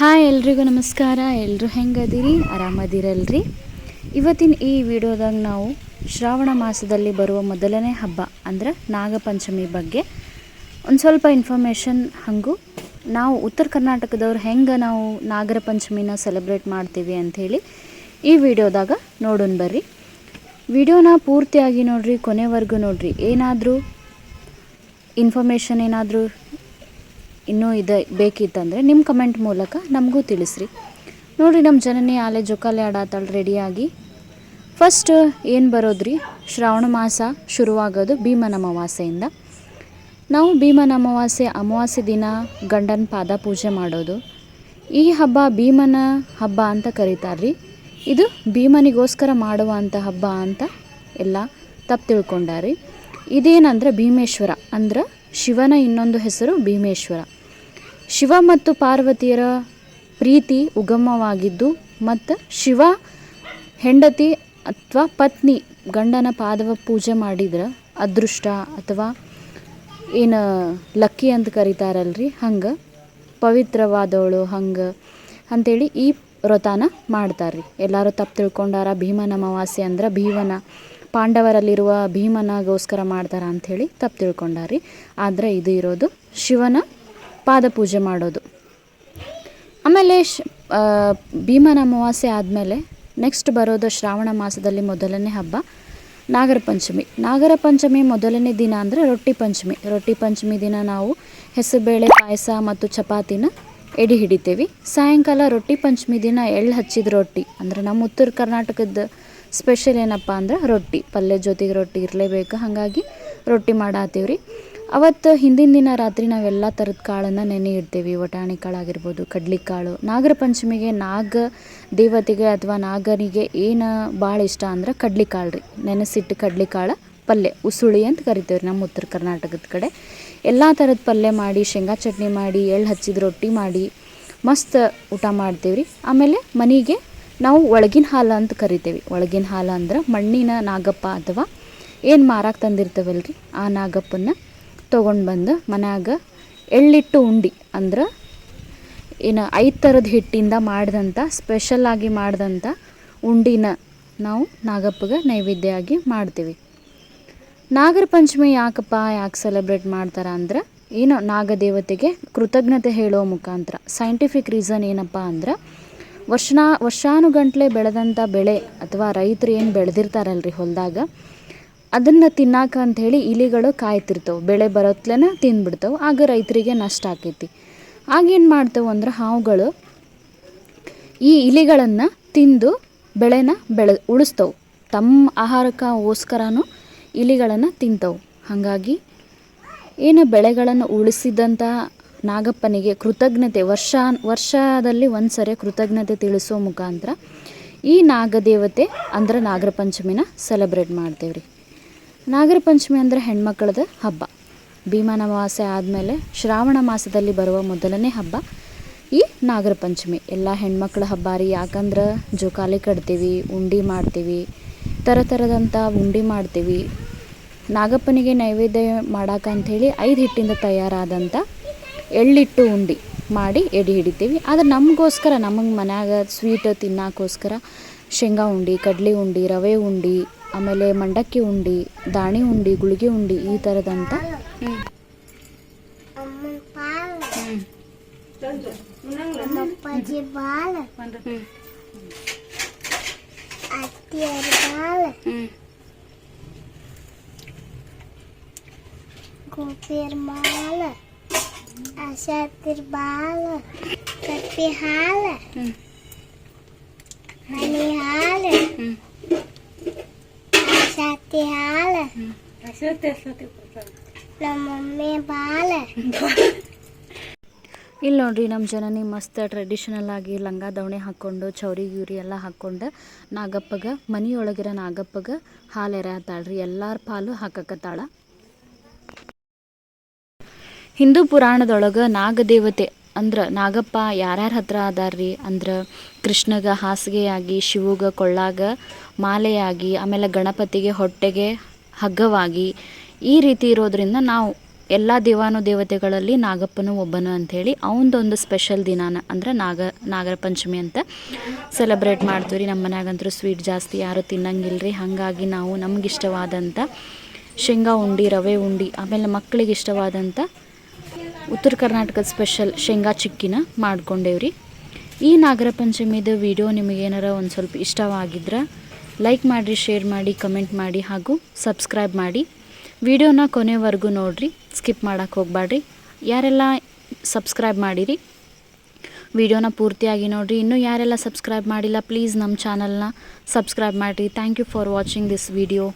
Hi ಎಲ್ರಿಗೂ ನಮಸ್ಕಾರ. ಎಲ್ಲರೂ ಹೆಂಗದಿರಿ? ಆರಾಮದಿರಲ್ರಿ? ಇವತ್ತಿನ ಈ ವಿಡಿಯೋದಾಗ ನಾವು ಶ್ರಾವಣ ಮಾಸದಲ್ಲಿ ಬರುವ ಮೊದಲನೇ ಹಬ್ಬ, ಅಂದ್ರೆ ನಾಗಪಂಚಮಿ ಬಗ್ಗೆ ಒಂದು ಸ್ವಲ್ಪ ಇನ್ಫಾರ್ಮೇಷನ್ ಹಾಗೂ. ನಾವು ಉತ್ತರ ಕರ್ನಾಟಕದವ್ರು ಹೆಂಗೆ ನಾವು ನಾಗರ ಪಂಚಮಿನ ಸೆಲೆಬ್ರೇಟ್ ಮಾಡ್ತೀವಿ ಅಂಥೇಳಿ ಈ ವಿಡಿಯೋದಾಗ ನೋಡೋಣ ಬರ್ರಿ. ವಿಡಿಯೋನ ಪೂರ್ತಿಯಾಗಿ ನೋಡ್ರಿ, ಕೊನೆವರೆಗೂ ನೋಡ್ರಿ. ಏನಾದರೂ ಇನ್ಫಾರ್ಮೇಷನ್ ಏನಾದರೂ ಇನ್ನೂ ಇದೆ ಬೇಕಿತ್ತಂದರೆ ನಿಮ್ಮ ಕಮೆಂಟ್ ಮೂಲಕ ನಮಗೂ ತಿಳಿಸ್ರಿ. ನೋಡಿರಿ ನಮ್ಮ ಜನನಿ ಆಲೆ ಜೋಕಾಲೆ ಆಡಾತಾಳ ರೆಡಿಯಾಗಿ ಫಸ್ಟ್ ಏನು ಬರೋದ್ರಿ? ಶ್ರಾವಣ ಮಾಸ ಶುರುವಾಗೋದು ಭೀಮನ ಅಮಾವಾಸೆಯಿಂದ ನಾವು ಭೀಮನ ಅಮಾವಾಸ್ಯೆ ಅಮಾವಾಸ್ಯೆ ದಿನ ಗಂಡನ ಪಾದ ಪೂಜೆ ಮಾಡೋದು. ಈ ಹಬ್ಬ ಭೀಮನ ಹಬ್ಬ ಅಂತ ಕರೀತಾರ್ರಿ. ಇದು ಭೀಮನಿಗೋಸ್ಕರ ಮಾಡುವಂಥ ಹಬ್ಬ ಅಂತ ಎಲ್ಲ ತಪ್ಪು ತಿಳ್ಕೊಂಡಾರಿ. ಇದೇನಂದ್ರೆ ಭೀಮೇಶ್ವರ, ಅಂದ್ರೆ ಶಿವನ ಇನ್ನೊಂದು ಹೆಸರು ಭೀಮೇಶ್ವರ. ಶಿವ ಮತ್ತು ಪಾರ್ವತಿಯರ ಪ್ರೀತಿ ಉಗಮವಾಗಿದ್ದು ಮತ್ತು ಶಿವ ಹೆಂಡತಿ ಅಥವಾ ಪತ್ನಿ ಗಂಡನ ಪಾದವ ಪೂಜೆ ಮಾಡಿದ್ರೆ ಅದೃಷ್ಟ ಅಥವಾ ಏನು ಲಕ್ಕಿ ಅಂತ ಕರೀತಾರಲ್ರಿ, ಹಂಗೆ ಪವಿತ್ರವಾದವಳು ಹಂಗೆ ಅಂಥೇಳಿ ಈ ವ್ರತನ ಮಾಡ್ತಾರೆ ಎಲ್ಲರೂ ತಪ್ಪು ತಿಳ್ಕೊಂಡಾರ ಭೀಮನ ಅಮಾವಾಸ್ಯೆ ಅಂದ್ರೆ ಭೀಮನ ಪಾಂಡವರಲ್ಲಿರುವ ಭೀಮನಗೋಸ್ಕರ ಮಾಡ್ತಾರ ಅಂಥೇಳಿ ತಪ್ಪು ತಿಳ್ಕೊಂಡಾರಿ ಆದರೆ ಇದು ಇರೋದು ಶಿವನ ಪಾದ ಪೂಜೆ ಮಾಡೋದು. ಆಮೇಲೆ ಶ್ ಭೀಮನ ಅಮಾವಾಸ್ಯೆ ಆದಮೇಲೆ ನೆಕ್ಸ್ಟ್ ಬರೋದು ಶ್ರಾವಣ ಮಾಸದಲ್ಲಿ ಮೊದಲನೇ ಹಬ್ಬ, ನಾಗರ ಪಂಚಮಿ. ನಾಗರ ಪಂಚಮಿ ಮೊದಲನೇ ದಿನ ಅಂದರೆ ರೊಟ್ಟಿ ಪಂಚಮಿ. ರೊಟ್ಟಿ ಪಂಚಮಿ ದಿನ ನಾವು ಹೆಸರುಬೇಳೆ, ಪಾಯಸ ಮತ್ತು ಚಪಾತಿನ ಎಡಿ ಹಿಡಿತೇವೆ. ಸಾಯಂಕಾಲ ರೊಟ್ಟಿ ಪಂಚಮಿ ದಿನ ಎಳ್ಳು ಹಚ್ಚಿದ ರೊಟ್ಟಿ. ಅಂದ್ರೆ ನಮ್ಮ ಉತ್ತರ ಕರ್ನಾಟಕದ ಸ್ಪೆಷಲ್ ಏನಪ್ಪ ಅಂದ್ರೆ ರೊಟ್ಟಿ. ಪಲ್ಯ ಜೊತೆಗೆ ರೊಟ್ಟಿ ಇರಲೇಬೇಕು. ಹಾಗಾಗಿ ರೊಟ್ಟಿ ಮಾಡಾತೀವ್ರಿ. ಅವತ್ತು ಹಿಂದಿನ ದಿನ ರಾತ್ರಿ ನಾವೆಲ್ಲ ಥರದ ಕಾಳನ್ನು ನೆನೆ ಇಡ್ತೀವಿ. ವಟಾಣಿ ಕಾಳಾಗಿರ್ಬೋದು ಕಡ್ಲಿಕಾಳು ನಾಗರ ಪಂಚಮಿಗೆ ನಾಗ ದೇವತೆಗೆ ಅಥವಾ ನಾಗನಿಗೆ ಏನು ಭಾಳ ಇಷ್ಟ ಅಂದ್ರೆ ಕಡ್ಲಿಕಾಳು ರೀ. ನೆನೆಸಿಟ್ಟು ಕಡ್ಲಿಕಾಳು ಪಲ್ಯ, ಉಸುಳಿ ಅಂತ ಕರಿತೇವೆ ನಮ್ಮ ಉತ್ತರ ಕರ್ನಾಟಕದ ಕಡೆ. ಎಲ್ಲ ಥರದ ಪಲ್ಯ ಮಾಡಿ, ಶೇಂಗಾ ಚಟ್ನಿ ಮಾಡಿ ಎಳ್ಳು ಹಚ್ಚಿದ ರೊಟ್ಟಿ ಮಾಡಿ, ಮಸ್ತ್ ಊಟ ಮಾಡ್ತೀವಿ ರೀ ಆಮೇಲೆ ಮನೆಗೆ ನಾವು ಒಳಗಿನ ಹಾಲು ಅಂತ ಕರಿತೇವೆ. ಒಳಗಿನ ಹಾಲು ಅಂದ್ರೆ ಮಣ್ಣಿನ ನಾಗಪ್ಪ ಅಥವಾ ಏನು ಮಾರಾಕ್ ರೀ ಆ ನಾಗಪ್ಪನ ತೊಗೊಂಡು ಬಂದು ಮನ್ಯಾಗ ಎಳ್ಳಿಟ್ಟು ಉಂಡಿ ಅಂದ್ರೆ ಏನು ಐದು ಥರದ ಹಿಟ್ಟಿಂದ ಮಾಡಿದಂಥ ಸ್ಪೆಷಲ್ಲಾಗಿ ಮಾಡಿದಂಥ ಉಂಡಿನ ನಾವು ನಾಗಪ್ಪಗೆ ನೈವೇದ್ಯ ಆಗಿ ಮಾಡ್ತೀವಿ. ನಾಗರ ಪಂಚಮಿ ಯಾಕಪ್ಪ ಯಾಕೆ ಸೆಲೆಬ್ರೇಟ್ ಮಾಡ್ತಾರೆ ಅಂದ್ರೆ, ಏನು ನಾಗದೇವತೆಗೆ ಕೃತಜ್ಞತೆ ಹೇಳೋ ಮುಖಾಂತರ ಸೈಂಟಿಫಿಕ್ ರೀಸನ್ ಏನಪ್ಪ ಅಂದ್ರೆ, ವರ್ಷನಾ ವರ್ಷಾನುಗಂಟ್ಲೆ ಬೆಳೆದಂಥ ಬೆಳೆ ಅಥವಾ ರೈತರು ಏನು ಬೆಳೆದಿರ್ತಾರಲ್ರಿ ಹೊಲದಾಗ ಅದನ್ನು ತಿನ್ನಾಕ ಅಂಥೇಳಿ ಇಲಿಗಳು ಕಾಯ್ತಿರ್ತವೆ. ಬೆಳೆ ಬರೋತ್ಲೆನ ತಿನ್ಬಿಡ್ತವೆ. ಆಗ ರೈತರಿಗೆ ನಷ್ಟ ಆಕೈತಿ. ಆಗೇನು ಮಾಡ್ತವೆ ಅಂದ್ರೆ ಹಾವುಗಳು ಈ ಇಲಿಗಳನ್ನು ತಿಂದು ಬೆಳೆನ ಬೆಳೆ ಉಳಿಸ್ತವೆ. ತಮ್ಮ ಆಹಾರಕ್ಕೋಸ್ಕರನೂ ಇಲಿಗಳನ್ನು ತಿಂತವು. ಹಾಗಾಗಿ ಏನು ಬೆಳೆಗಳನ್ನು ಉಳಿಸಿದಂಥ ನಾಗಪ್ಪನಿಗೆ ಕೃತಜ್ಞತೆ, ವರ್ಷ, ವರ್ಷದಲ್ಲಿ ಒಂದು ಸರಿ ಕೃತಜ್ಞತೆ ತಿಳಿಸೋ ಮುಖಾಂತರ ಈ ನಾಗದೇವತೆ ಅಂದ್ರೆ ನಾಗರ ಪಂಚಮಿನ ಸೆಲೆಬ್ರೇಟ್ ಮಾಡ್ತೇವೆ ರೀ ನಾಗರ ಪಂಚಮಿ ಅಂದರೆ ಹೆಣ್ಮಕ್ಕಳದ ಹಬ್ಬ. ಭೀಮಾನವಾಸೆ ಆದಮೇಲೆ ಶ್ರಾವಣ ಮಾಸದಲ್ಲಿ ಬರುವ ಮೊದಲನೇ ಹಬ್ಬ ಈ ನಾಗರ ಪಂಚಮಿ. ಎಲ್ಲ ಹೆಣ್ಮಕ್ಳ ಹಬ್ಬ ರೀ ಯಾಕಂದ್ರೆ ಜೋಕಾಲಿ ಕಟ್ತೀವಿ, ಉಂಡೆ ಮಾಡ್ತೀವಿ ಥರ ಥರದಂಥ ಉಂಡೆ ಮಾಡ್ತೀವಿ. ನಾಗಪ್ಪನಿಗೆ ನೈವೇದ್ಯ ಮಾಡಾಕಂಥೇಳಿ ಐದು ಹಿಟ್ಟಿಂದ ತಯಾರಾದಂಥ ಎಳ್ಳಿಟ್ಟು ಉಂಡೆ ಮಾಡಿ ಎಡಿ ಹಿಡಿತೀವಿ. ಆದ್ರೆ ನಮಗೋಸ್ಕರ ನಮಗೆ ಮನ್ಯಾಗ ಸ್ವೀಟ್ ತಿನ್ನೋಕ್ಕೋಸ್ಕರ ಶೇಂಗಾ ಉಂಡೆ, ಕಡಲೆ ಉಂಡೆ, ರವೆ ಉಂಡೆ ಆಮೇಲೆ ಮಂಡಕ್ಕಿ ಉಂಡೆ, ದಾಣಿ ಉಂಡೆ, ಗುಳಿಗೆ ಉಂಡೆ ಈ ಥರದಂಥ ಅಮ್ಮನ ಪಾಲ ಅಮ್ಮಪ್ಪಾಜಿ ಬಾಲ ಅತ್ತಿಯರ ಬಾಲ ಗೋಪಿಯರ ಬಾಲ ಆಶಾತಿರ ಬಾಲ ಕಪ್ಪಿ ಹಾಲ ಹನಿ ಆಶಾತಿ ಹಾಲ ನಮ್ಮ ಮಮ್ಮಿ ಬಾಲ ಇಲ್ಲಿ ನೋಡ್ರಿ ನಮ್ಮ ಜನನಿ ಮಸ್ತ್ ಟ್ರೆಡಿಷನಲ್ ಆಗಿ ಲಂಗ ದವಣೆ ಹಾಕ್ಕೊಂಡು ಚೌರಿ ಗಿವ್ರಿ ಎಲ್ಲ ಹಾಕ್ಕೊಂಡು ನಾಗಪ್ಪಗ ಮನೆಯೊಳಗಿರೋ ನಾಗಪ್ಪಗ ಹಾಲು ಎರೆಯತ್ತಾಳ್ರಿ ಎಲ್ಲಾರ ಪಾಲು ಹಾಕಕತ್ತಾಳ ಹಿಂದೂ ಪುರಾಣದೊಳಗೆ ನಾಗದೇವತೆ ಅಂದ್ರೆ, ನಾಗಪ್ಪ ಯಾರ್ಯಾರ ಹತ್ರ ಅದಾರ್ರಿ? ಅಂದ್ರೆ, ಕೃಷ್ಣಗ ಹಾಸಿಗೆಯಾಗಿ, ಶಿವಗ ಕೊಳ್ಳಾಗ ಮಾಲೆಯಾಗಿ, ಆಮೇಲೆ ಗಣಪತಿಗೆ ಹೊಟ್ಟೆಗೆ ಹಗ್ಗವಾಗಿ ಈ ರೀತಿ ಇರೋದ್ರಿಂದ ನಾವು ಎಲ್ಲ ದೇವಾನು ದೇವತೆಗಳಲ್ಲಿ ನಾಗಪ್ಪನು ಒಬ್ಬನು ಅಂಥೇಳಿ ಅವನದೊಂದು ಸ್ಪೆಷಲ್ ದಿನಾನ ಅಂದ್ರೆ ನಾಗ ನಾಗರ ಪಂಚಮಿ ಅಂತ ಸೆಲೆಬ್ರೇಟ್ ಮಾಡ್ತೀವಿ ರೀ ನಮ್ಮ ಮನ್ಯಾಗಂತೂ ಸ್ವೀಟ್ ಜಾಸ್ತಿ ಯಾರು ತಿನ್ನಂಗಿಲ್ಲ ರೀ ಹಾಗಾಗಿ ನಾವು ನಮಗಿಷ್ಟವಾದಂಥ ಶೇಂಗಾ ಉಂಡೆ, ರವೆ ಉಂಡೆ, ಆಮೇಲೆ ಮಕ್ಕಳಿಗೆ ಇಷ್ಟವಾದಂಥ ಉತ್ತರ ಕರ್ನಾಟಕದ ಸ್ಪೆಷಲ್ ಶೇಂಗಾ ಚಿಕ್ಕಿನ ಮಾಡ್ಕೊಂಡೇವ್ರಿ. ಈ ನಾಗರ ಪಂಚಮಿದು ವಿಡಿಯೋ ನಿಮಗೇನಾರ ಒಂದು ಸ್ವಲ್ಪ ಇಷ್ಟವಾಗಿದ್ರೆ ಲೈಕ್ ಮಾಡಿರಿ, ಶೇರ್ ಮಾಡಿ, ಕಮೆಂಟ್ ಮಾಡಿ ಹಾಗೂ ಸಬ್ಸ್ಕ್ರೈಬ್ ಮಾಡಿ. ವಿಡಿಯೋನ ಕೊನೆವರೆಗೂ ನೋಡಿರಿ, ಸ್ಕಿಪ್ ಮಾಡೋಕ್ಕೆ ಹೋಗಬೇಡ್ರಿ ಯಾರೆಲ್ಲ ಸಬ್ಸ್ಕ್ರೈಬ್ ಮಾಡಿರಿ, ವಿಡಿಯೋನ ಪೂರ್ತಿಯಾಗಿ ನೋಡಿರಿ. ಇನ್ನೂ ಯಾರೆಲ್ಲ ಸಬ್ಸ್ಕ್ರೈಬ್ ಮಾಡಿಲ್ಲ, ಪ್ಲೀಸ್ ನಮ್ಮ ಚಾನಲ್ನ ಸಬ್ಸ್ಕ್ರೈಬ್ ಮಾಡಿರಿ. Thank you for watching this video.